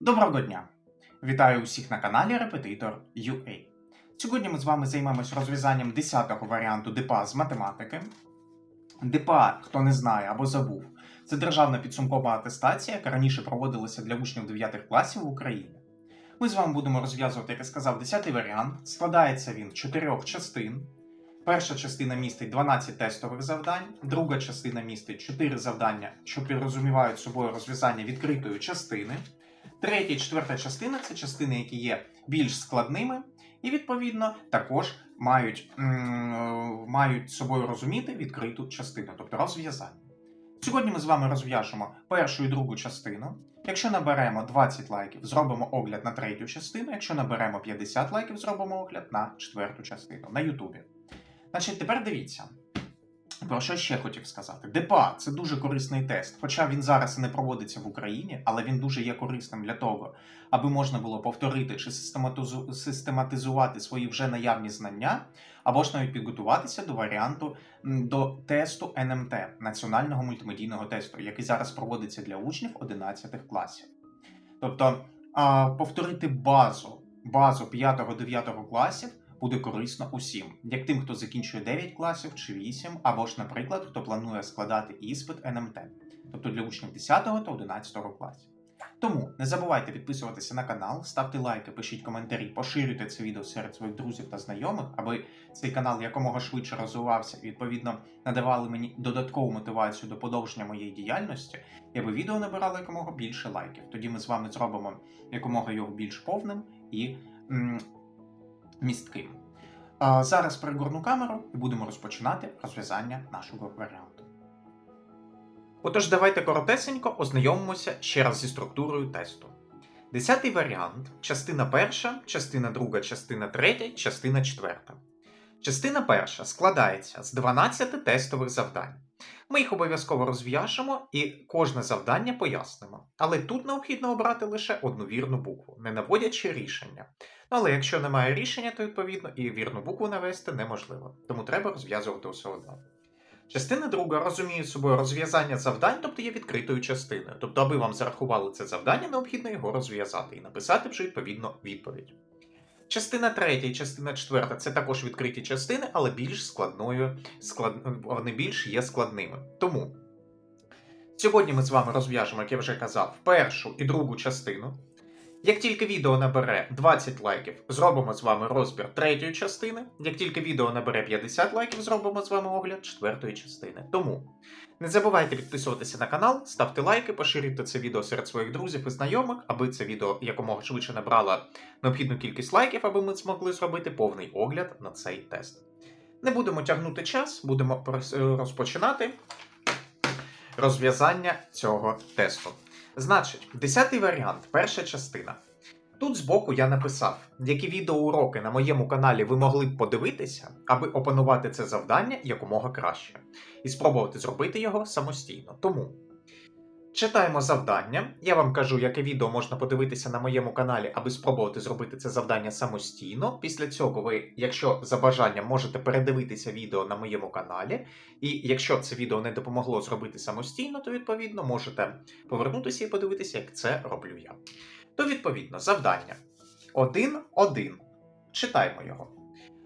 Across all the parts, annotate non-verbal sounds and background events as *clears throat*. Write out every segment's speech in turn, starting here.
Доброго дня! Вітаю усіх на каналі Репетитор UA. Сьогодні ми з вами займемось розв'язанням 10-го варіанту ДПА з математики. ДПА, хто не знає або забув, це державна підсумкова атестація, яка раніше проводилася для учнів 9 класів в Україні. Ми з вами будемо розв'язувати, як я сказав, 10-й варіант. Складається він з чотирьох частин. Перша частина містить 12 тестових завдань, друга частина містить 4 завдання, що підрозумівають собою розв'язання відкритої частини. Третя і четверта частина це частини, які є більш складними, і, відповідно, також мають, мають собою розуміти відкриту частину, тобто розв'язання. Сьогодні ми з вами розв'яжемо першу і другу частину. Якщо наберемо 20 лайків, зробимо огляд на третю частину. Якщо наберемо 50 лайків, зробимо огляд на четверту частину на Ютубі. Значить, тепер дивіться. Про що ще хотів сказати? ДПА це дуже корисний тест, хоча він зараз і не проводиться в Україні, але він дуже є корисним для того, аби можна було повторити чи систематизу- систематизувати свої вже наявні знання, або ж навіть підготуватися до варіанту до тесту НМТ національного мультимедійного тесту, який зараз проводиться для учнів 11 класів. Тобто повторити базу, базу 5-9 класів буде корисно усім, як тим, хто закінчує 9 класів чи 8, або ж, наприклад, хто планує складати іспит НМТ, тобто для учнів 10 та 11 класів. Тому не забувайте підписуватися на канал, ставте лайки, пишіть коментарі, поширюйте це відео серед своїх друзів та знайомих, аби цей канал якомога швидше розвивався і відповідно надавали мені додаткову мотивацію до подовження моєї діяльності, і аби відео набирало якомога більше лайків. Тоді ми з вами зробимо якомога його більш повним і містким. Зараз перегорну камеру і будемо розпочинати розв'язання нашого варіанту. Отож, давайте коротесенько ознайомимося ще раз зі структурою тесту. Десятий варіант частина перша, частина друга, частина третя, частина четверта. Частина перша складається з 12 тестових завдань. Ми їх обов'язково розв'яжемо і кожне завдання пояснимо. Але тут необхідно обрати лише одну вірну букву, не наводячи рішення. Ну, але якщо немає рішення, то відповідно і вірну букву навести неможливо, тому треба розв'язувати все одно. Частина друга розуміє собою розв'язання завдань, тобто є відкритою частиною. Тобто, аби вам зарахували це завдання, необхідно його розв'язати і написати вже відповідно відповідь. Частина третя і частина четверта це також відкриті частини, але більш складною, склад... вони більш є складними. Тому сьогодні ми з вами розв'яжемо, як я вже казав, першу і другу частину. Як тільки відео набере 20 лайків, зробимо з вами розбір третьої частини. Як тільки відео набере 50 лайків, зробимо з вами огляд четвертої частини. Тому не забувайте підписуватися на канал, ставте лайки, поширюйте це відео серед своїх друзів і знайомих, аби це відео якомога швидше набрало необхідну кількість лайків, аби ми змогли зробити повний огляд на цей тест. Не будемо тягнути час, будемо розпочинати розв'язання цього тесту. Значить, десятий варіант, перша частина. Тут збоку я написав, які відеоуроки на моєму каналі ви могли б подивитися, аби опанувати це завдання якомога краще, і спробувати зробити його самостійно. Тому читаємо завдання. Я вам кажу, яке відео можна подивитися на моєму каналі, аби спробувати зробити це завдання самостійно. Після цього ви, якщо за бажанням, можете передивитися відео на моєму каналі. І якщо це відео не допомогло зробити самостійно, то відповідно можете повернутися і подивитися, як це роблю я. То відповідно завдання 1.1. Читаємо його.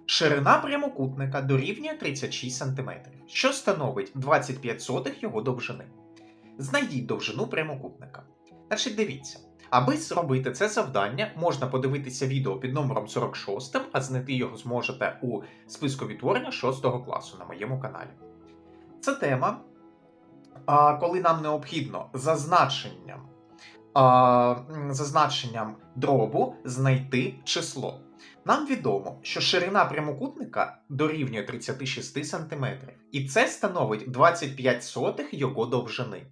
Ширина прямокутника дорівнює 36 см, що становить 25 сотих його довжини. Знайдіть довжину прямокутника. Значить, дивіться. Аби зробити це завдання, можна подивитися відео під номером 46, а знайти його зможете у списку відтворення 6 класу на моєму каналі. Це тема, коли нам необхідно за значенням, а, м, за значенням дробу знайти число. Нам відомо, що ширина прямокутника дорівнює 36 см, і це становить 25 сотих його довжини.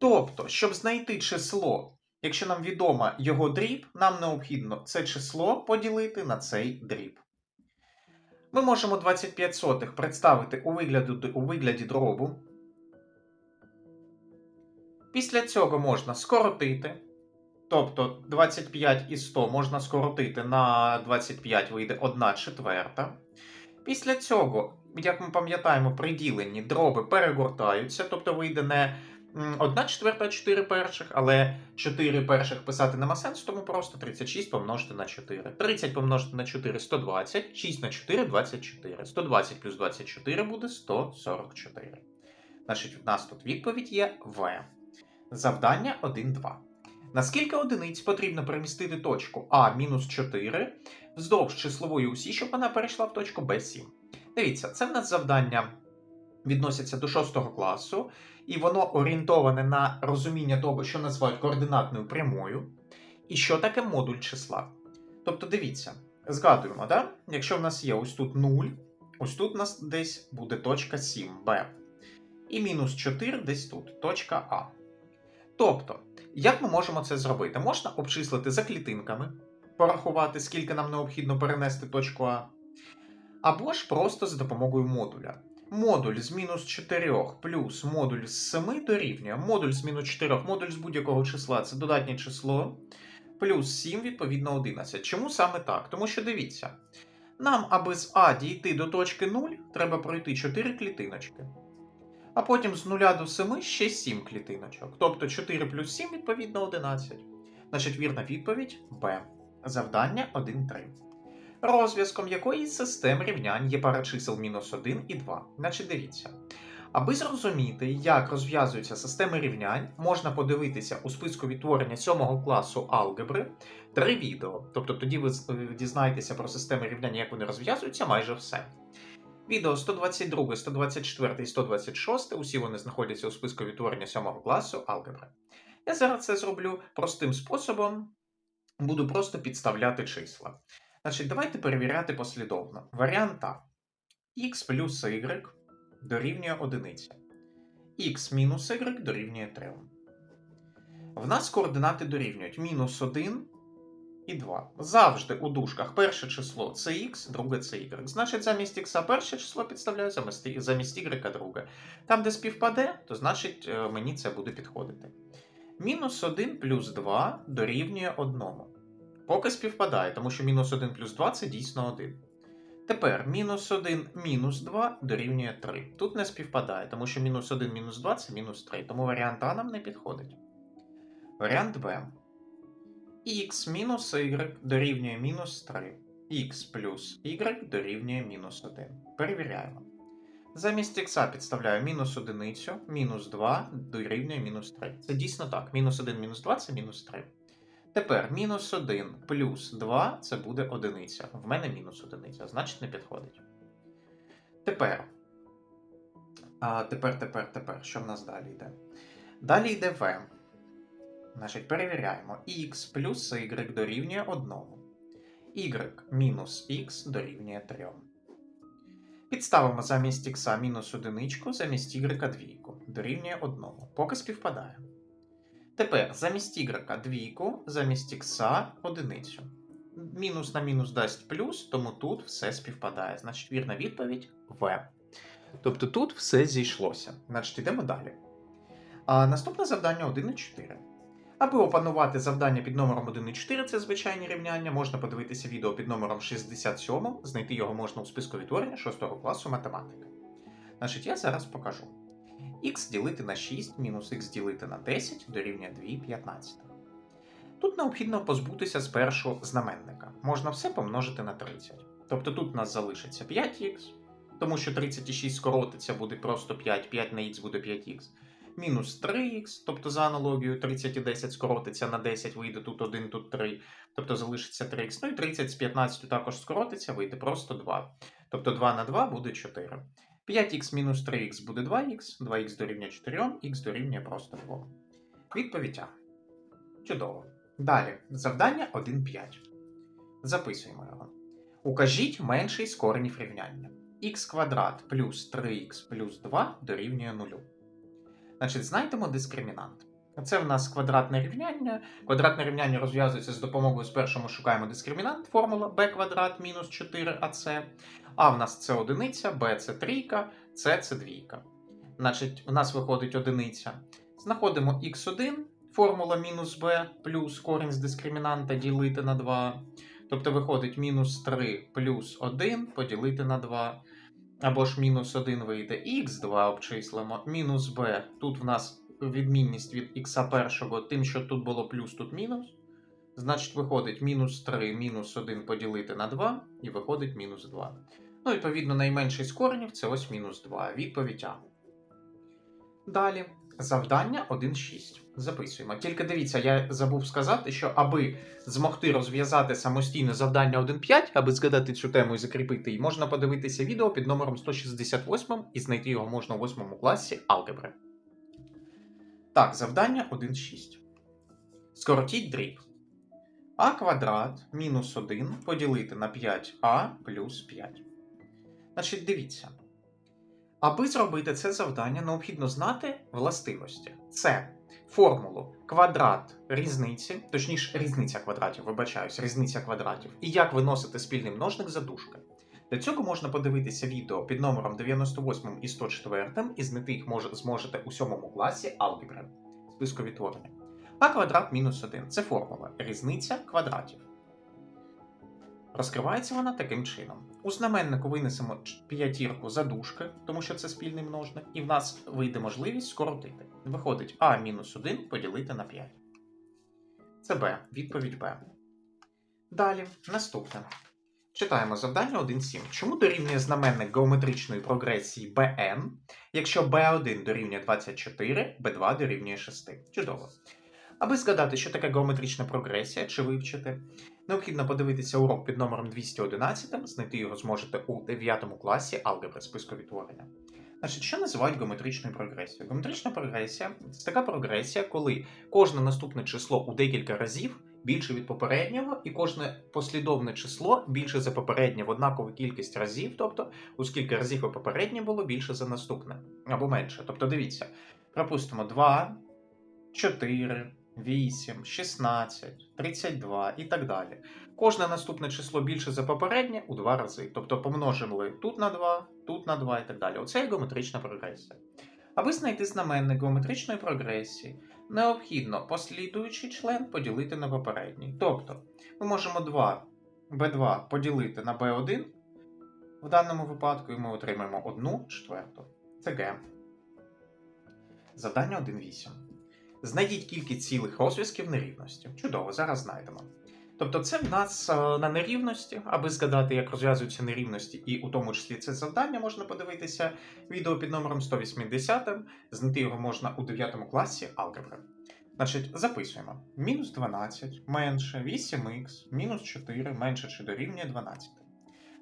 Тобто, щоб знайти число, якщо нам відомо його дріб, нам необхідно це число поділити на цей дріб. Ми можемо 25 сотих представити у вигляді, у вигляді дробу. Після цього можна скоротити. Тобто 25 і 100 можна скоротити на 25 вийде 1 четверта. Після цього, як ми пам'ятаємо, при діленні дроби перегортаються, тобто вийде не Одна четверта, 4 перших, але 4 перших писати нема сенсу, тому просто 36 помножити на 4. 30 помножити на 4 120, 6 на 4 24. 120 плюс 24 буде 144. Значить, в нас тут відповідь є В. Завдання 1-2. На скільки одиниць потрібно перемістити точку А мінус 4 вздовж числової усі, щоб вона перейшла в точку Б7? Дивіться, це в нас завдання відноситься до 6 класу, і воно орієнтоване на розуміння того, що називають координатною прямою, і що таке модуль числа. Тобто, дивіться, згадуємо, да? якщо в нас є ось тут 0, ось тут у нас десь буде точка 7 Б. І мінус 4 десь тут, точка А. Тобто, як ми можемо це зробити? Можна обчислити за клітинками, порахувати, скільки нам необхідно перенести точку А. Або ж просто за допомогою модуля. Модуль з мінус 4 плюс модуль з 7 дорівнює. Модуль з мінус 4, модуль з будь-якого числа це додатнє число. Плюс 7, відповідно, 11. Чому саме так? Тому що дивіться, нам, аби з А дійти до точки 0, треба пройти 4 клітиночки. А потім з 0 до 7 ще 7 клітиночок. Тобто 4 плюс 7, відповідно, 11. Значить, вірна відповідь Б. Завдання 1-3. Розв'язком якої з систем рівнянь є пара чисел мінус 1 і 2. Значить, дивіться. Аби зрозуміти, як розв'язуються системи рівнянь, можна подивитися у списку відтворення 7 класу алгебри три відео. Тобто тоді ви е, дізнаєтеся про системи рівнянь, як вони розв'язуються, майже все. Відео 122, 124 і 126, усі вони знаходяться у списку відтворення 7 класу алгебри. Я зараз це зроблю простим способом, буду просто підставляти числа. Значить, давайте перевіряти послідовно. Варіант А. x плюс y дорівнює 1. x мінус y дорівнює 3. В нас координати дорівнюють мінус 1 і 2. Завжди у дужках перше число це x, друге це y. Значить, замість x перше число підставляю, замість, замість y друге. Там, де співпаде, то значить е, мені це буде підходити. Мінус 1 плюс 2 дорівнює 1. Поки співпадає, тому що мінус 1 плюс 2 це дійсно 1. Тепер мінус 1 мінус 2 дорівнює 3. Тут не співпадає, тому що мінус 1 мінус 2 це мінус 3. Тому варіант А нам не підходить. Варіант Б. х мінус y дорівнює мінус 3. х плюс y дорівнює мінус 1. Перевіряємо. Замість х підставляю мінус 1, мінус 2 дорівнює мінус 3. Це дійсно так. Мінус 1 мінус 2 це мінус 3. Тепер мінус 1 плюс 2 це буде одиниця. В мене мінус одиниця, значить не підходить. Тепер. А, тепер, тепер, тепер. Що в нас далі йде? Далі йде v. Значить, перевіряємо. x плюс y дорівнює 1. y мінус x дорівнює 3. Підставимо замість x мінус одиничку, замість y двійку. Дорівнює 1. Поки співпадає. Тепер замість y двійку, замість x одиницю. Мінус на мінус дасть плюс, тому тут все співпадає. Значить, вірна відповідь В. Тобто тут все зійшлося. Значить, йдемо далі. А наступне завдання 1 і 4. Аби опанувати завдання під номером 1 і 4, це звичайні рівняння, можна подивитися відео під номером 67, знайти його можна у списку відтворення 6 класу математики. Значить, я зараз покажу. Х ділити на 6 мінус х ділити на 10 дорівнює 2 15. Тут необхідно позбутися спершу знаменника. Можна все помножити на 30. Тобто тут у нас залишиться 5х, тому що 36 скоротиться, буде просто 5, 5 на х буде 5х. Мінус 3х, тобто за аналогією 30 і 10 скоротиться на 10, вийде тут 1, тут 3, тобто залишиться 3х. Ну і 30 з 15 також скоротиться, вийде просто 2. Тобто 2 на 2 буде 4. 5х мінус 3х буде 2х, 2х дорівнює 4, х дорівнює просто 2. Відповідь А. Чудово. Далі, завдання 1.5. Записуємо його. Укажіть менший з коренів рівняння. х квадрат плюс 3х плюс 2 дорівнює 0. Значить, знайдемо дискримінант. Це в нас квадратне рівняння. Квадратне рівняння розв'язується з допомогою спершу ми шукаємо дискримінант, формула b квадрат мінус 4ac. А в нас це одиниця, b це трійка, c це двійка. Значить, у нас виходить одиниця. Знаходимо x1, формула мінус b плюс корінь з дискримінанта ділити на 2. Тобто виходить мінус 3 плюс 1 поділити на 2. Або ж мінус 1 вийде х2 обчислимо, мінус b. Тут в нас відмінність від х першого тим, що тут було плюс, тут мінус. Значить, виходить мінус 3, мінус 1 поділити на 2, і виходить мінус 2. Ну, відповідно, найменший з коренів це ось мінус 2. Відповідь А. Далі. Завдання 1.6. Записуємо. Тільки дивіться, я забув сказати, що аби змогти розв'язати самостійне завдання 1.5, аби згадати цю тему і закріпити її, можна подивитися відео під номером 168 і знайти його можна у 8 класі алгебри. Так, завдання 1.6. Скоротіть дріб. А квадрат мінус 1 поділити на 5а плюс 5. Значить, дивіться. Аби зробити це завдання, необхідно знати властивості. Це формулу квадрат різниці, точніше, різниця квадратів, вибачаюсь, різниця квадратів, і як виносити спільний множник за дужки. Для цього можна подивитися відео під номером 98 і 104, і знайти їх може, зможете у 7 класі алгебри списку відтворення. А квадрат мінус 1 це формула різниця квадратів. Розкривається вона таким чином. У знаменнику винесемо п'ятірку за дужки, тому що це спільний множник, і в нас вийде можливість скоротити. Виходить а мінус 1 поділити на 5. Це Б. Відповідь Б. Далі, наступне. Читаємо завдання 1.7. Чому дорівнює знаменник геометричної прогресії bn, якщо b1 дорівнює 24, b2 дорівнює 6? Чудово. Аби згадати, що таке геометрична прогресія, чи вивчити, необхідно подивитися урок під номером 211, знайти його зможете у 9 класі алгебри списку відтворення. Значить, що називають геометричною прогресією? Геометрична прогресія це така прогресія, коли кожне наступне число у декілька разів більше від попереднього, і кожне послідовне число більше за попереднє в однакову кількість разів, тобто у скільки разів попереднє було більше за наступне, або менше. Тобто, дивіться, припустимо 2, 4, 8, 16, 32 і так далі. Кожне наступне число більше за попереднє у два рази. Тобто помножили тут на 2, тут на 2 і так далі. Оце є геометрична прогресія. Аби знайти знаменник геометричної прогресії, необхідно послідуючий член поділити на попередній. Тобто ми можемо 2 b2 поділити на b1. В даному випадку і ми отримаємо 1 четверту. Це Г. Завдання 1.8. Знайдіть кількість цілих розв'язків нерівності. Чудово, зараз знайдемо. Тобто, це в нас е, на нерівності, аби згадати, як розв'язуються нерівності, і у тому числі це завдання можна подивитися відео під номером 180. Знайти його можна у 9 класі алгебри. Значить, записуємо: мінус 12 менше 8х, мінус 4 менше чи дорівнює 12.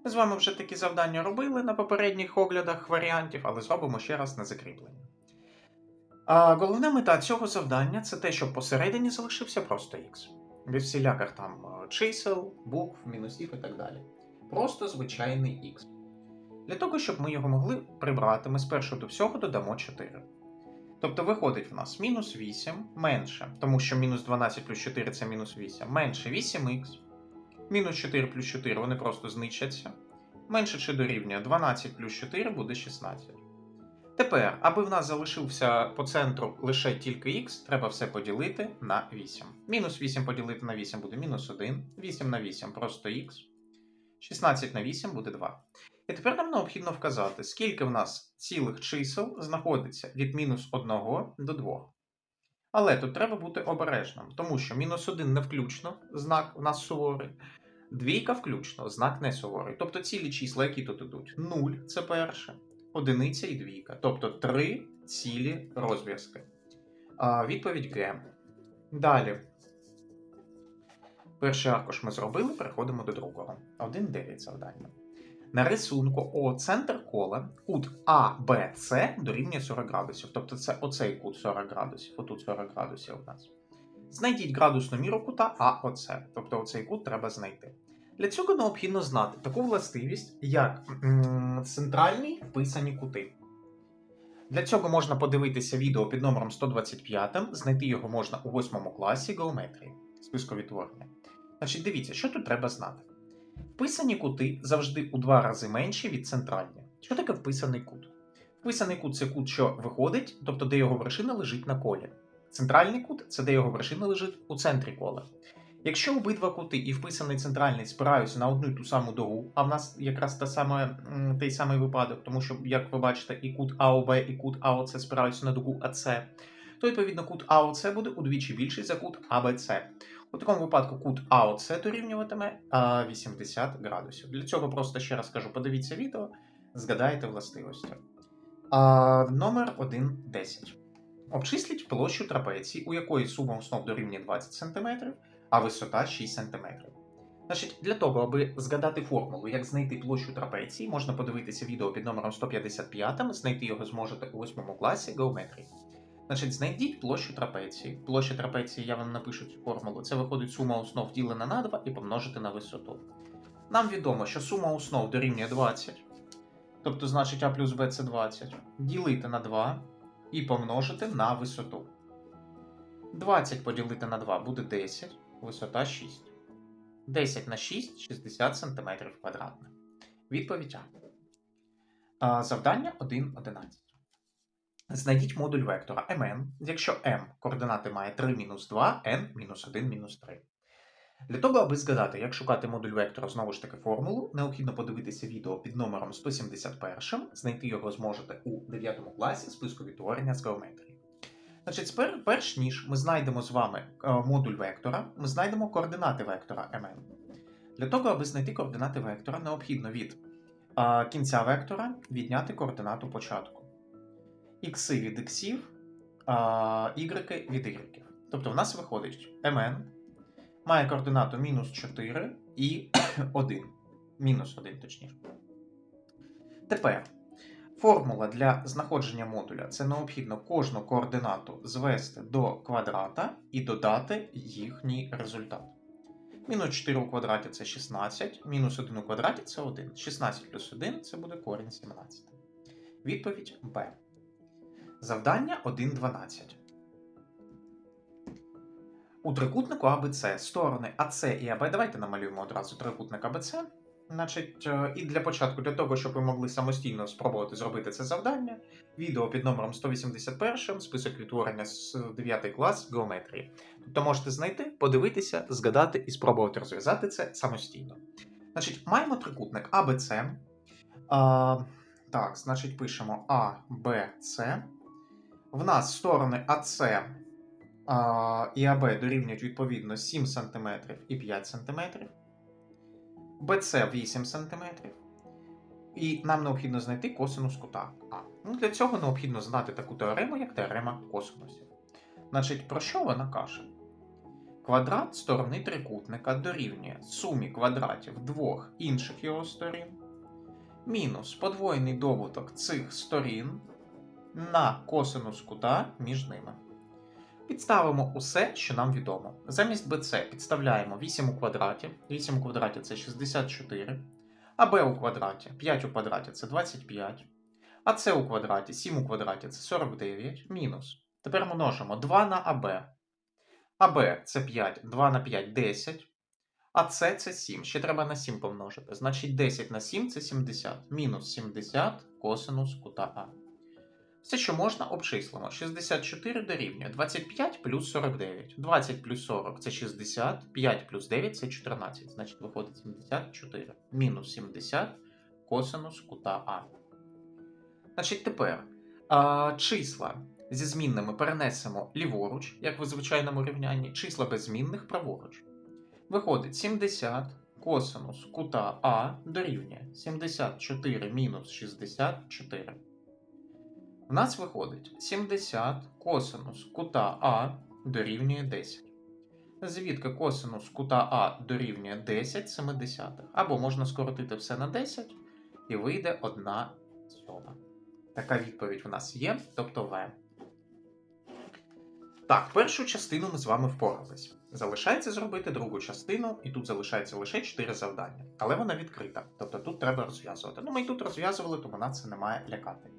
Ми з вами вже такі завдання робили на попередніх оглядах варіантів, але зробимо ще раз на закріплення. А головна мета цього завдання це те, щоб посередині залишився просто х. Без всіляких там е, чисел, букв, мінусів і так далі. Просто звичайний х. Для того, щоб ми його могли прибрати, ми спершу до всього додамо 4. Тобто виходить в нас мінус 8 менше, тому що мінус 12 плюс 4 це мінус 8, менше 8х, мінус 4 плюс 4 вони просто знищаться. Менше чи дорівнює 12 плюс 4 буде 16. Тепер, аби в нас залишився по центру лише тільки х, треба все поділити на 8. Мінус 8 поділити на 8 буде мінус 1, 8 на 8 просто х, 16 на 8 буде 2. І тепер нам необхідно вказати, скільки в нас цілих чисел знаходиться від мінус 1 до 2. Але тут треба бути обережним, тому що мінус 1 не включно, знак у нас суворий. Двійка включно, знак не суворий. Тобто цілі числа, які тут ідуть. 0 це перше, одиниця і двійка. Тобто три цілі розв'язки. Відповідь Г. Далі. Перший аркуш ми зробили, переходимо до другого. 1,9 завдання. На рисунку О центр кола кут АБЦ дорівнює 40 градусів. Тобто це оцей кут 40 градусів, отут 40 градусів у нас. Знайдіть градусну міру кута АОЦ. Тобто оцей кут треба знайти. Для цього необхідно знати таку властивість, як м, центральні вписані кути. Для цього можна подивитися відео під номером 125, знайти його можна у 8 класі геометрії, списку відтворення. Значить, дивіться, що тут треба знати. Вписані кути завжди у два рази менші від центральних. Що таке вписаний кут? Вписаний кут це кут, що виходить, тобто де його вершина лежить на колі. Центральний кут це де його вершина лежить у центрі кола. Якщо обидва кути і вписаний центральний спираються на одну і ту саму дугу, а в нас якраз та саме, той самий випадок, тому що, як ви бачите, і кут АОБ, і кут АОЦ спираються на дугу АЦ, то відповідно кут АОЦ буде удвічі більший за кут АБЦ. У такому випадку кут АОЦ дорівнюватиме 80 градусів. Для цього просто ще раз кажу, подивіться відео, згадайте властивості. А, номер 1.10. Обчисліть площу трапеції, у якої сума основ дорівнює 20 см, а висота 6 см. Значить, для того, аби згадати формулу, як знайти площу трапеції, можна подивитися відео під номером 155, знайти його зможете у 8 класі геометрії. Значить, знайдіть площу трапеції. Площа трапеції, я вам напишу цю формулу. Це виходить сума основ ділена на 2 і помножити на висоту. Нам відомо, що сума основ дорівнює 20, тобто значить А плюс Б це 20, ділити на 2 і помножити на висоту. 20 поділити на 2 буде 10, висота 6. 10 на 6 60 см квадратних. Відповідь А. Завдання 1.11. Знайдіть модуль вектора mn, якщо m координати має 3 мінус 2, n мінус 1 мінус 3. Для того, аби згадати, як шукати модуль вектора знову ж таки формулу, необхідно подивитися відео під номером 171, знайти його зможете у 9 класі списку відтворення з геометрії. Значить, спер- перш ніж ми знайдемо з вами е, модуль вектора, ми знайдемо координати вектора mn. Для того, аби знайти координати вектора, необхідно від е, кінця вектора відняти координату початку. Ікси від іксів, а y від y. Тобто в нас виходить mn має координату мінус 4 і *clears throat* 1. Мінус 1, точніше. Тепер формула для знаходження модуля це необхідно кожну координату звести до квадрата і додати їхній результат. Мінус 4 у квадраті це 16, мінус 1 у квадраті це 1. 16 плюс 1 це буде корінь 17. Відповідь Б. Завдання 1.12. У трикутнику АБЦ сторони АЦ і АБ. Давайте намалюємо одразу трикутник АБЦ. Значить, е, і для початку, для того, щоб ви могли самостійно спробувати зробити це завдання, відео під номером 181, список відтворення з 9 клас геометрії. Тобто можете знайти, подивитися, згадати і спробувати розв'язати це самостійно. Значить, маємо трикутник АБЦ. Так, значить, пишемо А, Б, С. В нас сторони АЦ і АБ дорівнюють відповідно 7 см і 5 см. БЦ 8 см. І нам необхідно знайти косинус кута А. Ну, для цього необхідно знати таку теорему, як теорема косинусів. Значить, про що вона каже? Квадрат сторони трикутника дорівнює сумі квадратів двох інших його сторін, мінус подвоєний добуток цих сторін на косинус кута між ними. Підставимо усе, що нам відомо. Замість BC підставляємо 8 у квадраті. 8 у квадраті це 64. А b у квадраті 5 у квадраті це 25. А c у квадраті 7 у квадраті це 49. Мінус. Тепер множимо 2 на АБ. АБ це 5, 2 на 5 10. А С це 7. Ще треба на 7 помножити. Значить 10 на 7 це 70. Мінус 70 косинус кута А. Все, що можна, обчислимо. 64 дорівнює 25 плюс 49. 20 плюс 40 це 60, 5 плюс 9 це 14. Значить, виходить 74. Мінус 70 косинус кута А. Значить, тепер а, числа зі змінними перенесемо ліворуч, як в звичайному рівнянні, числа без змінних праворуч. Виходить 70 косинус кута А дорівнює 74 мінус 64. У нас виходить 70 косинус кута А дорівнює 10. Звідки косинус кута А дорівнює 10 семидесятих. Або можна скоротити все на 10 і вийде 1 сьома. Така відповідь в нас є, тобто В. Так, першу частину ми з вами впорались. Залишається зробити другу частину, і тут залишається лише 4 завдання. Але вона відкрита. Тобто тут треба розв'язувати. Ну, ми і тут розв'язували, тому нас це не має лякати.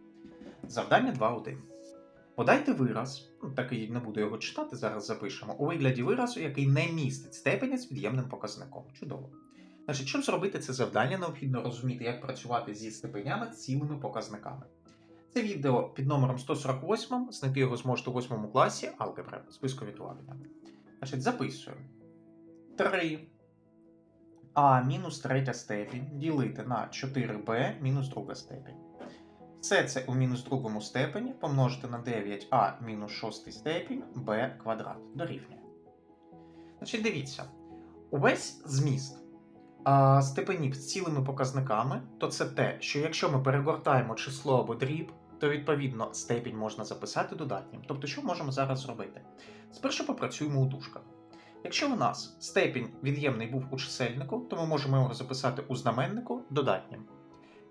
Завдання 2.1. Подайте вираз, ну, такий не буду його читати, зараз запишемо, у вигляді виразу, який не містить степені з від'ємним показником. Чудово. Значить, щоб зробити це завдання, необхідно розуміти, як працювати зі степенями цілими показниками. Це відео під номером 148, знайти його зможете у 8 класі алгебра, списку відтворення. Значить, записуємо. 3 а мінус третя степінь ділити на 4b мінус друга степінь. Все це у мінус другому степені помножити на 9а мінус шостий степінь b квадрат дорівнює. Значить, дивіться, увесь зміст а, степенів з цілими показниками, то це те, що якщо ми перегортаємо число або дріб, то відповідно степінь можна записати додатнім. Тобто, що можемо зараз зробити? Спершу попрацюємо у дужках. Якщо у нас степінь від'ємний був у чисельнику, то ми можемо його записати у знаменнику додатнім.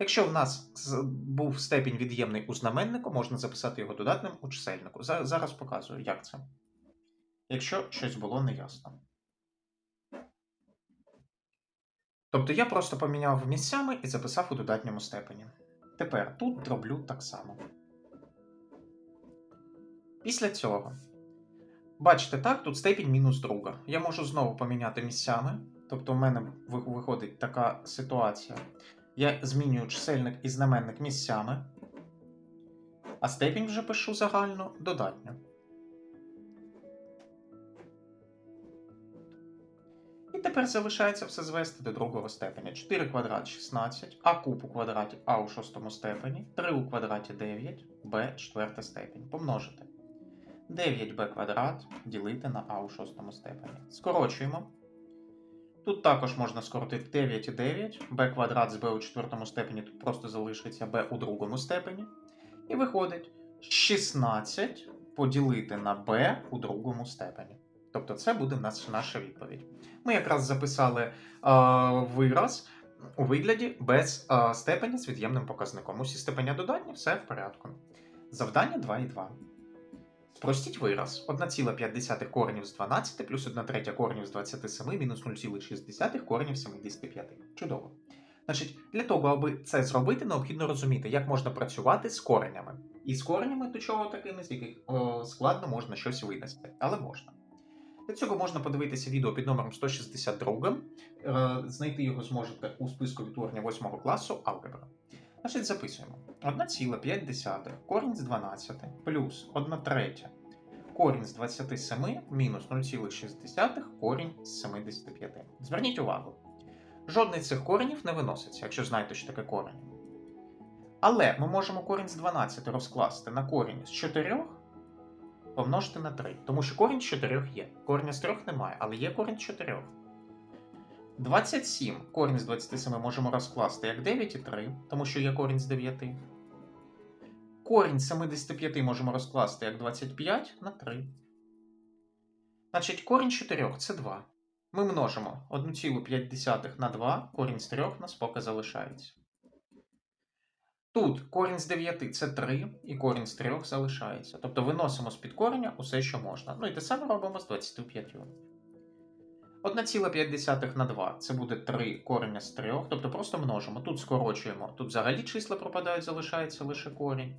Якщо в нас був степінь від'ємний у знаменнику, можна записати його додатним у чисельнику. Зараз показую, як це. Якщо щось було неясно. Тобто я просто поміняв місцями і записав у додатньому степені. Тепер тут дроблю так само. Після цього. Бачите, так, тут степінь мінус друга. Я можу знову поміняти місцями. Тобто, в мене виходить така ситуація. Я змінюю чисельник і знаменник місцями, а степінь вже пишу загально додатньо. І тепер залишається все звести до другого степеня. 4 квадрат 16, а куб у квадраті а у шостому степені, 3 у квадраті 9, b четверта степень. Помножити. 9b квадрат ділити на а у шостому степені. Скорочуємо. Тут також можна скоротити 9 і 9, b квадрат з b у четвертому степені, тут просто залишиться b у другому степені. І виходить 16 поділити на b у другому степені. Тобто це буде наша відповідь. Ми якраз записали е, вираз у вигляді без е, степені з від'ємним показником. Усі степеня додатні, все в порядку. Завдання 2,2. Спростіть вираз. 1,5 коренів з 12 плюс 1 третя коренів з 27 мінус 0,6 коренів з 75. Чудово. Значить, для того, аби це зробити, необхідно розуміти, як можна працювати з коренями. І з коренями до чого такими, яких о, складно можна щось винести, але можна. Для цього можна подивитися відео під номером 162. Е, Знайти його зможете у списку відтворення 8 класу алгебра. Значить, записуємо. 1,5 корінь з 12 плюс 1 третя корінь з 27 мінус 0,6 корінь з 75. Зверніть увагу. Жодний з цих коренів не виноситься, якщо знаєте, що таке корінь. Але ми можемо корінь з 12 розкласти на корінь з 4 помножити на 3. Тому що корінь з 4 є. Коріння з 3 немає, але є корінь з 4. 27 корінь з 27 можемо розкласти як 9 і 3, тому що є корінь з 9. Корінь з 75 можемо розкласти як 25 на 3. Значить, корінь 4 це 2. Ми множимо 1,5 на 2, корінь з 3 у нас поки залишається. Тут корінь з 9 це 3, і корінь з 3 залишається. Тобто виносимо з-під кореня усе, що можна. Ну і те саме робимо з 25. 1,5 на 2 це буде 3 кореня з 3, тобто просто множимо. Тут скорочуємо, тут взагалі числа пропадають, залишається лише корінь.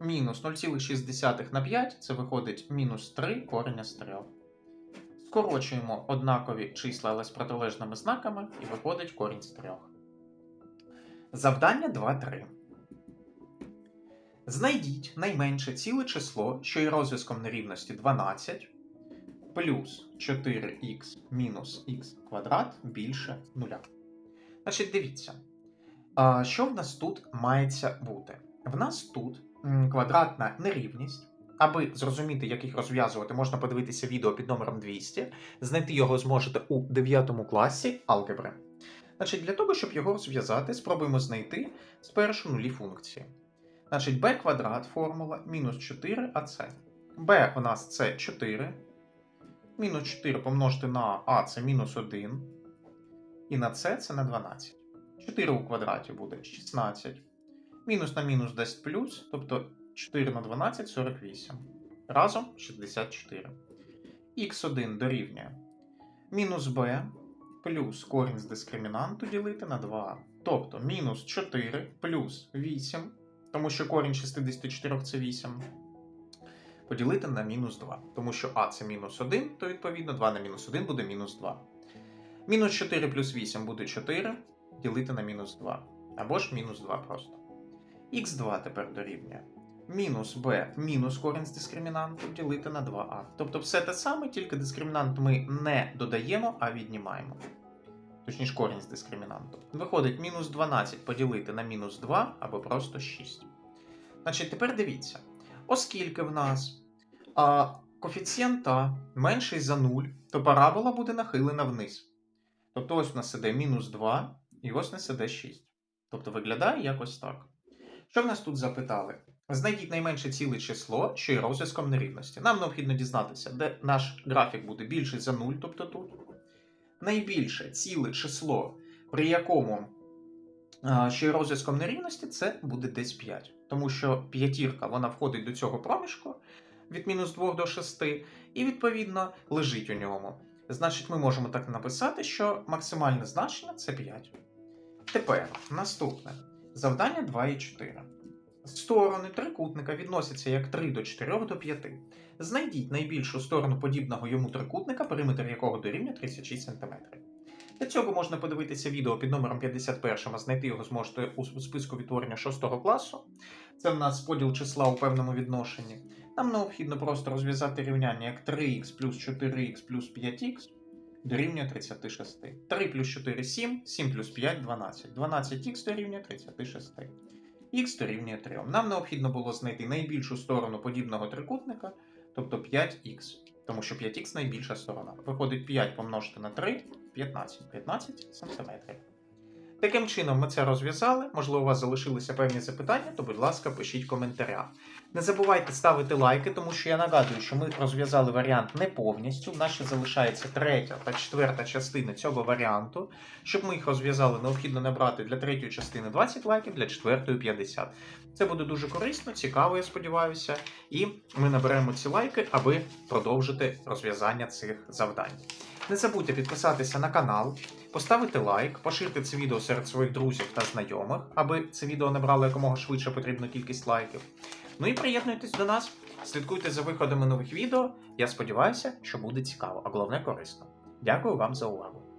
Мінус 0,6 на 5 це виходить мінус 3 кореня з 3. Скорочуємо однакові числа, але з протилежними знаками, і виходить корінь з 3. Завдання 2.3. Знайдіть найменше ціле число, що є розв'язком нерівності 12 плюс 4х мінус х квадрат більше 0. Значить, дивіться, що в нас тут мається бути? В нас тут квадратна нерівність. Аби зрозуміти, як їх розв'язувати, можна подивитися відео під номером 200. Знайти його зможете у 9 класі алгебри. Значить, для того, щоб його розв'язати, спробуємо знайти спершу нулі функції. Значить, b квадрат формула мінус 4 ac. b у нас це 4. Мінус 4 помножити на а це мінус 1. І на c це на 12. 4 у квадраті буде 16. Мінус на мінус дасть плюс, тобто 4 на 12 48. Разом 64. х1 дорівнює мінус b плюс корінь з дискримінанту ділити на 2. Тобто мінус 4 плюс 8, тому що корінь 64 це 8. Поділити на мінус 2. Тому що а це мінус 1, то відповідно 2 на мінус 1 буде мінус 2. Мінус 4 плюс 8 буде 4. Ділити на мінус 2. Або ж мінус 2 просто. х2 тепер дорівнює. Мінус b мінус корінь з дискримінанту ділити на 2а. Тобто все те саме, тільки дискримінант ми не додаємо, а віднімаємо. Точніше, корінь з дискримінанту. Виходить мінус 12 поділити на мінус 2 або просто 6. Значить, тепер дивіться, оскільки в нас а, коефіцієнт менший за 0, то парабола буде нахилена вниз. Тобто ось у нас іде мінус 2, і ось у нас іде 6. Тобто виглядає якось так. Що в нас тут запитали? Знайдіть найменше ціле число, що є розв'язком нерівності. Нам необхідно дізнатися, де наш графік буде більший за 0, тобто тут. Найбільше ціле число, при якому що є розв'язком нерівності, це буде десь 5. Тому що п'ятірка вона входить до цього проміжку від мінус 2 до 6, і відповідно лежить у ньому. Значить, ми можемо так написати, що максимальне значення це 5. Тепер наступне завдання 2 і 4. Сторони трикутника відносяться як 3 до 4 до 5. Знайдіть найбільшу сторону подібного йому трикутника, периметр якого дорівнює 36 см. Для цього можна подивитися відео під номером 51, а знайти його зможете у списку відтворення 6 класу. Це в нас поділ числа у певному відношенні. Нам необхідно просто розв'язати рівняння як 3х плюс 4х плюс 5х дорівнює 36. 3 плюс 4 7, 7 плюс 5 12. 12х дорівнює 36. Х дорівнює 3. Нам необхідно було знайти найбільшу сторону подібного трикутника, тобто 5х. Тому що 5х найбільша сторона. Виходить 5 помножити на 3 15. 15 см. Таким чином, ми це розв'язали. Можливо, у вас залишилися певні запитання, то, будь ласка, пишіть в коментарях. Не забувайте ставити лайки, тому що я нагадую, що ми розв'язали варіант не повністю. В нас ще залишається третя та четверта частина цього варіанту. Щоб ми їх розв'язали, необхідно набрати для третьої частини 20 лайків, для четвертої 50. Це буде дуже корисно, цікаво, я сподіваюся. І ми наберемо ці лайки, аби продовжити розв'язання цих завдань. Не забудьте підписатися на канал, поставити лайк, поширити це відео серед своїх друзів та знайомих, аби це відео набрало якомога швидше потрібну кількість лайків. Ну і приєднуйтесь до нас, слідкуйте за виходами нових відео. Я сподіваюся, що буде цікаво, а головне корисно. Дякую вам за увагу.